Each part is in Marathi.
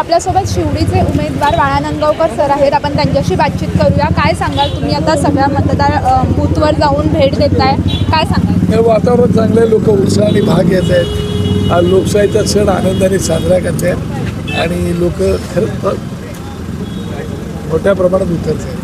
आपल्यासोबत शिवडीचे उमेदवार बाळानंदगावकर सर आहेत. आपण त्यांच्याशी बातचीत करूया. काय सांगाल तुम्ही? आता सगळ्या मतदार बूथवर जाऊन भेट देताय. काय सांगाल? हे वातावरण चांगले लोक उत्साहाने भाग घेत आहेत. हा लोकशाहीचा सण आनंदाने साजरा करत आहेत. आणि लोक खरंच मोठ्या प्रमाणात उतरत आहेत.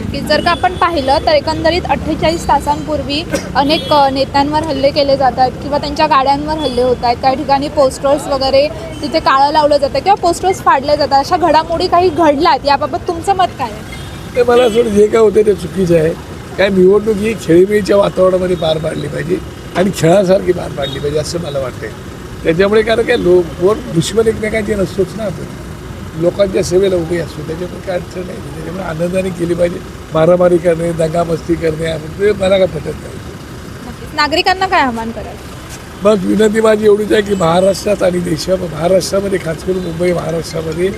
नक्कीच जर का आपण पाहिलं तर एकंदरीत अठ्ठेचाळीस तासांपूर्वी अनेक नेत्यांवर हल्ले केले जात आहेत किंवा त्यांच्या गाड्यांवर हल्ले होत आहेत. काही ठिकाणी पोस्टर्स वगैरे तिथे काळं लावलं जातं किंवा पोस्टर्स फाडले जातात. अशा घडामोडी काही घडल्यात? याबाबत तुमचं मत काय आहे? ते मला असं जे काय होतं ते चुकीचं आहे. काय निवडणूक ही खेळीमेळीच्या वातावरणामध्ये पार पाडली पाहिजे आणि खेळासारखी पार पाडली पाहिजे असं मला वाटतं त्याच्यामुळे कारण काय लोक दुश्मन एकमेकांचे नसतोच ना आपण. लोकांच्या सेवेला उभी असतो. त्याच्यामुळे काय अडचण नाही. त्याच्यामुळे आनंदाने केली पाहिजे. मारामारी करणे दंगामस्ती करणे ते मला काय पटत नाही. नागरिकांना काय आव्हान कराल? मग विनंती माझी एवढीच आहे की महाराष्ट्रात आणि देशा महाराष्ट्रामध्ये खास करून मुंबई महाराष्ट्रामध्ये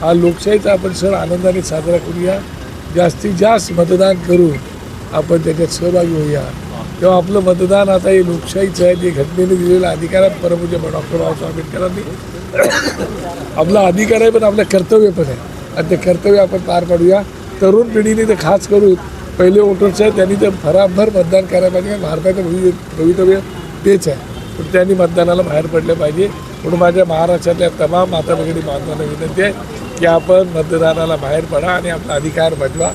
हा लोकशाहीचा आपण सण आनंदाने साजरा करूया. जास्तीत जास्त मतदान करून आपण त्याच्यात सहभागी होऊया. तेव्हा आपलं मतदान आता हे लोकशाहीचं आहे ते घटनेने दिलेला अधिकार आहे परमपूज्य डॉक्टर बाबासाहेब आंबेडकरांनी. आपला अधिकार आहे पण आपलं कर्तव्य पण आहे. आणि ते कर्तव्य आपण पार पाडूया. तरुण पिढीने ते खास करून पहिले वोटर्स आहेत त्यांनी तर भराभर मतदान करायला पाहिजे भारताचं भवि भवितव्य तेच आहे. पण त्यांनी मतदानाला बाहेर पडलं पाहिजे. म्हणून माझ्या महाराष्ट्रातल्या तमाम माता भगिनी बांधवांना विनंती आहे की आपण मतदानाला बाहेर पडा आणि आपला अधिकार बजवा.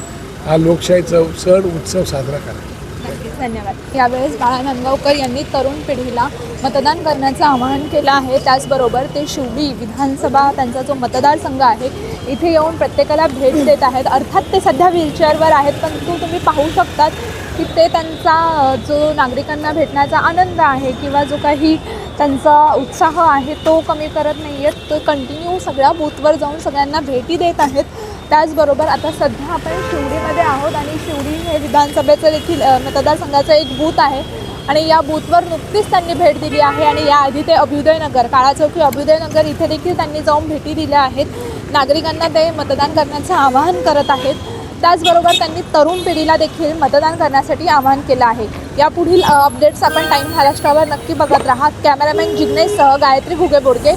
हा लोकशाहीचा सण उत्सव साजरा करा. नक्कीच धन्यवाद. यावेळेस बाळा नांदगावकर यांनी तरुण पिढीला मतदान करण्याचं आवाहन केलं आहे. त्याचबरोबर ते शिवडी विधानसभा त्यांचा जो मतदारसंघ आहे इथे येऊन प्रत्येकाला भेट देत आहेत. अर्थात ते सध्या व्हीलचेअरवर आहेत पण तो तुम्ही पाहू शकतात की ते त्यांचा जो नागरिकांना भेटण्याचा आनंद आहे किंवा जो काही त्यांचा उत्साह आहे तो कमी करत नाही आहेत तर कंटिन्यू सगळ्या बूथवर जाऊन सगळ्यांना भेटी देत आहेत. त्याचबरोबर आता सध्या आपण शिवडीमध्ये आहोत आणि शिवडी हे विधानसभेचं देखील मतदारसंघाचं एक बूथ आहे. आणि या बूथवर नुकतीच त्यांनी भेट दिली आहे आणि याआधी ते अभ्युदयनगर काळा चौकी अभ्युदयनगर इथे देखील त्यांनी जाऊन भेटी दिल्या आहेत. नागरिकांना ते मतदान करण्याचं आवाहन करत आहेत. त्याचबरोबर त्यांनी तरुण पिढीला देखील मतदान करण्यासाठी आवाहन केलं आहे. यापुढील पुढील अपडेट्स आपण टाईम महाराष्ट्रावर नक्की बघत राहा. कॅमेरामॅन जिग्नेशसह गायत्री घुगे बोडके